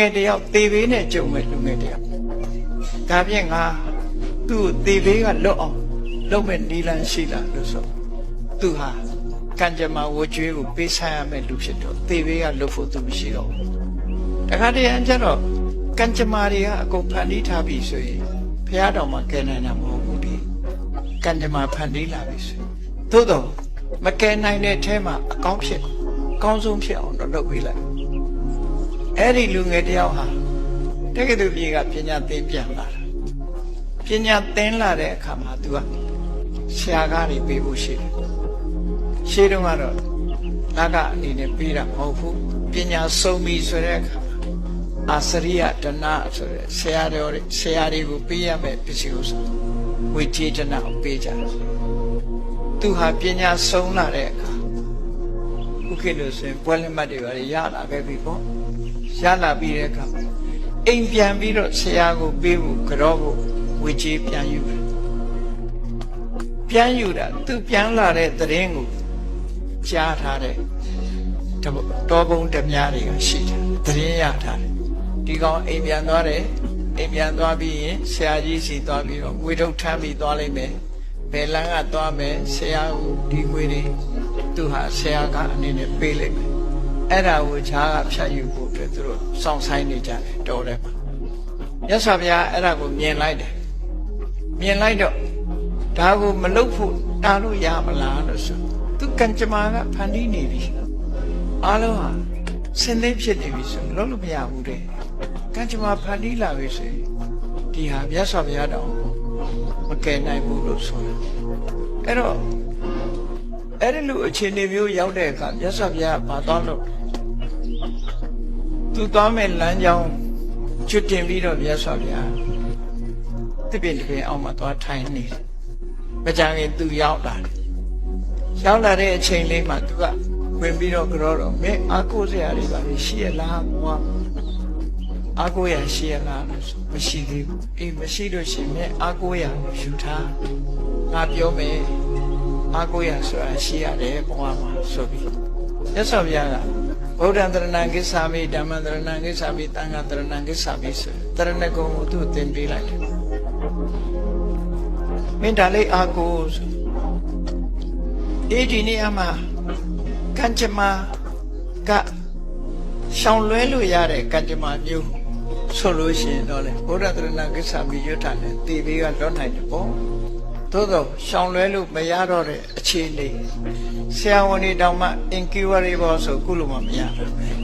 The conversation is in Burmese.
ငယ်တယောက်သေဘေးနဲ့ကြုံမဲ့လူငယ်တယောက်ဒါဖြင့်ငါသူ့ကိုသေဘေးကလွတ်အောင်လုပ်မဲ့နီလန်းရှိလားလို့ဆိုသူဟာကံကြမ္မာဝကြွေးကိုပေးဆိုင်ရမဲ့လူဖြစ်တော့သေဘေးကလွတ်ဖို့သူမရှိတော့ဘူးတခါတည်းအကျတော့ကံကြမ္မာတွေကအကုန်ဖန်တီးထားပြီဆိုရင်ဘုရားတော်မှာကယ်နိုင်တာမဟုတ်ဘူးဒီကံကြမ္မာဖန်တီးလာပြီဆိုရင်သို့တော့မကယ်နိုင်တဲ့အထဲမှာအကောင်းဖြစ်အကောင်းဆုံးဖြစ်အောင်တော့လုပ်ပေးလိုက် အဲ့ဒီလူငယ်တယောက်ဟာတက္ကသိုလ်ပြည်ကပညာသင်ပြန်လာတာပညာသင်လာတဲ့အခါမှာ तू ကဆရာကားတွေပေးဖို့ရှိတယ်ရှေးတုန်းကတော့လကအနေနဲ့ပေးတာမဟုတ်ဘူးပညာဆုံးပြီဆိုတဲ့အခါမှာအာစရိယဒနာဆိုတဲ့ဆရာတော်တွေဆရာတွေကိုပေးရမယ်ပစ္စည်းဥစ္စာဝိသေဒနာကိုပေးကြတယ်သူဟာပညာဆုံးလာတဲ့အခါခုခေတ်လို့ဆိုရင်ပွဲလက်မှတ်တွေပါရလာခဲ့ပြီပေါ့ ရလာပြီးတဲ့အခါအိမ်ပြန်ပြီးတော့ဆရာကိုပေးဖို့ကြောဖို့ဝေချေးပြန်ယူတယ်ပြန်ယူတာသူပြန်လာတဲ့သတင်းကိုကြားထားတဲ့တောဘုံဓမြတွေကရှိတယ်သတင်းရထားတယ်ဒီကောင်အိမ်ပြန်သွားတယ်အိမ်ပြန်သွားပြီးရင်ဆရာကြီးစီသွားပြီးတော့ငွေထုတ်ထမ်းပြီးသွားလိုက်မယ်ဘယ်လမ်းကသွားမယ်ဆရာကိုဒီငွေတွေသူဟာဆရာကအနေနဲ့ပေးလိုက်မယ် အဲ့ဒါကိုခြားကဖြတ်ယူဖို့အတွက်သူတို့စောင့်ဆိုင်နေကြတယ်တော်တယ်မှာမြတ်စွာဘုရားအဲ့ဒါကိုမြင်လိုက်တယ်မြင်လိုက်တော့ဒါကိုမလုပ်ဖို့တားလို့ရမလားလို့ဆိုသူကံကြမ္မာကဖန်တီးနေပြီအားလုံးဟာစင်သိဖြစ်နေပြီဆိုလုပ်လို့မရဘူးတဲ့ကံကြမ္မာဖန်တီးလာပြီဆိုရင်ဒီဟာမြတ်စွာဘုရားတော်မကယ်နိုင်ဘူးလို့ဆိုတယ်အဲ့တော့ အဲ့ဒီလိုအခြေအနေမျိုးရောက်တဲ့အခါမြတ်စွာဘုရားကဘာသွားလို့သူသွားမဲ့လမ်းကြောင်းကျွတ်တင်ပြီးတော့မြတ်စွာဘုရားတပင်တပင်အောင်မှာသွားထိုင်နေတယ်။မကြခင်သူရောက်လာတယ်။ရောက်လာတဲ့အချိန်လေးမှာသူကဝင်ပြီးတော့ကြောတော့မင်းအာကိုစရာတွေပါလေရှိရလားဘွာအာကိုရရှိရလားလို့ဆိုမရှိသေးဘူး။အေးမရှိလို့ရှိရင်မင်းအာကိုရယူထားငါပြောမယ် အာကိုရဆိုတာရှိရတယ်ဘဝမှာဆိုပြီးရသော်ဘုရားကဗုဒ္ဓံတရဏံကိစ္ဆာမိဓမ္မံတရဏံကိစ္ဆာမိသံဃာတရဏံကိစ္ဆာမိဆိုတရဏဂုံကိုသူ့သင်ပေးလိုက်တယ်မင်းဒါလေးအာကိုဆိုဒီဒီနေ့အမှကံကြမ္မာကရှောင်လွဲလို့ရတဲ့ကံကြမ္မာမျိုးဆိုလို့ရှိရင်တော့လေဗုဒ္ဓတရဏံကိစ္ဆာမိရွတ်တာနဲ့တည်ပြီးကလွတ်နိုင်တယ်ပေါ့ သို့တော့ရှောင်လွဲလို့မရတော့တဲ့အခြေအနေဆရာဝန်တွေတောင်မှ incurable ဆိုကုလို့မမရဘူး